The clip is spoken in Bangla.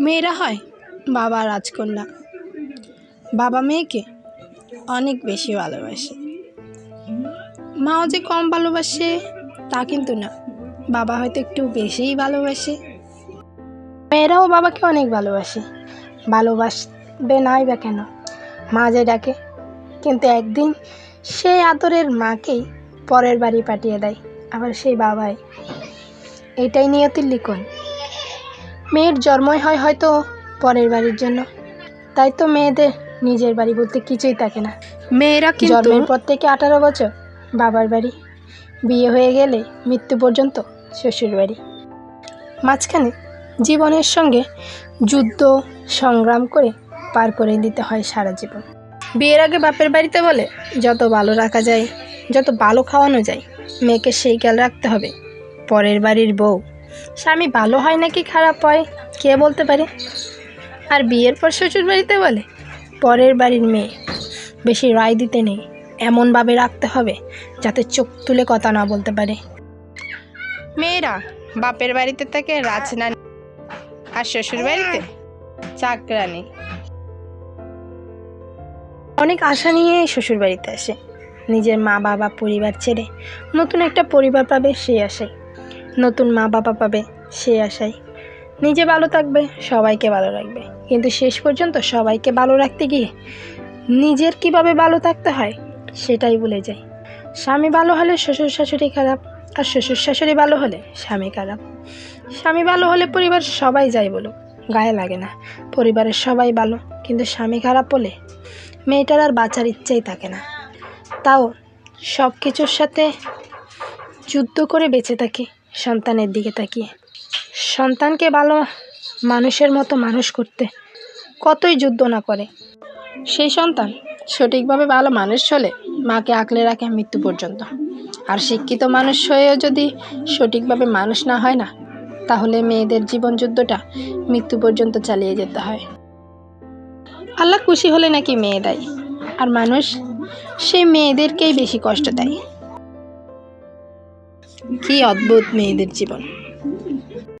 মেয়েরা হয় বাবা রাজকন্যা। বাবা মেয়েকে অনেক বেশি ভালোবাসে। মাও যে কম ভালোবাসে তা কিন্তু না। বাবা হয়তো একটু বেশিই ভালোবাসে। মেয়েরাও বাবাকে অনেক ভালোবাসে। ভালোবাসবে নাই বা কেন? মা যে ডাকে, কিন্তু একদিন সেই আদরের মাকেই পরের বাড়ি পাঠিয়ে দেয়। আবার সেই বাবাই। এটাই নিয়তির লিখন। মেয়ের জন্মই হয় হয়তো পরের বাড়ির জন্য। তাই তো মেয়েদের নিজের বাড়ি বলতে কিছুই থাকে না। মেয়েরা কিন্তু জন্মের পর থেকে আঠারো বছর বাবার বাড়ি। বিয়ে হয়ে গেলে মৃত্যু পর্যন্ত শ্বশুর বাড়ি। মাঝখানে জীবনের সঙ্গে যুদ্ধ সংগ্রাম করে পার করে দিতে হয় সারা জীবন। বিয়ের আগে বাপের বাড়িতে বলে যত ভালো রাখা যায় যত ভালো খাওয়ানো যায় মেয়েকে সেই খেয়াল রাখতে হবে। পরের বাড়ির বউ স্বামী ভালো হয় নাকি খারাপ হয় কে বলতে পারে? আর বিয়ের পর শ্বশুর বাড়িতে বলে পরের বাড়ির মেয়ে। বেশি রায় দিতে নেই এমনভাবে রাখতে হবে যাতে চোখ তুলে কথা না বলতে পারে। মেয়েরা বাপের বাড়িতে থাকে রাজনানি আর শ্বশুর বাড়িতে চাকরানি। অনেক আশা নিয়ে শ্বশুর বাড়িতে আসে। নিজের মা বাবা পরিবার ছেড়ে নতুন একটা পরিবার পাবে সেই আশায়। নতুন মা বাবা পাবে সে আশায়। নিজে ভালো থাকবে, সবাইকে ভালো রাখবে। কিন্তু শেষ পর্যন্ত সবাইকে ভালো রাখতে গিয়ে নিজের কীভাবে ভালো থাকতে হয় সেটাই ভুলে যায়। স্বামী ভালো হলে শ্বশুর শাশুড়ি খারাপ আর শ্বশুর শাশুড়ি ভালো হলে স্বামী খারাপ। স্বামী ভালো হলে পরিবার সবাই যায় বলুক, গায়ে লাগে না। পরিবারের সবাই ভালো, কিন্তু স্বামী খারাপ হলে মেয়েটার আর বাঁচার ইচ্ছেই থাকে না। তাও সব কিছুর সাথে যুদ্ধ করে বেঁচে থাকি। সন্তানের দিকে তাকিয়ে। সন্তানকে ভালো মানুষের মতো মানুষ করতে কতই যুদ্ধ না করে। সেই সন্তান সঠিকভাবে ভালো মানুষ হলে মাকে আঁকলে রাখে মৃত্যু পর্যন্ত। আর শিক্ষিত মানুষ হয়েও যদি সঠিকভাবে মানুষ না হয় না, তাহলে মেয়েদের জীবন যুদ্ধটা মৃত্যু পর্যন্ত চালিয়ে যেতে হয়। আল্লাহ খুশি হলে নাকি মেয়ে দেয়। আর মানুষ সেই মেয়েদেরকেই বেশি কষ্ট দেয়। কি অদ্ভুত মেয়েদের জীবন।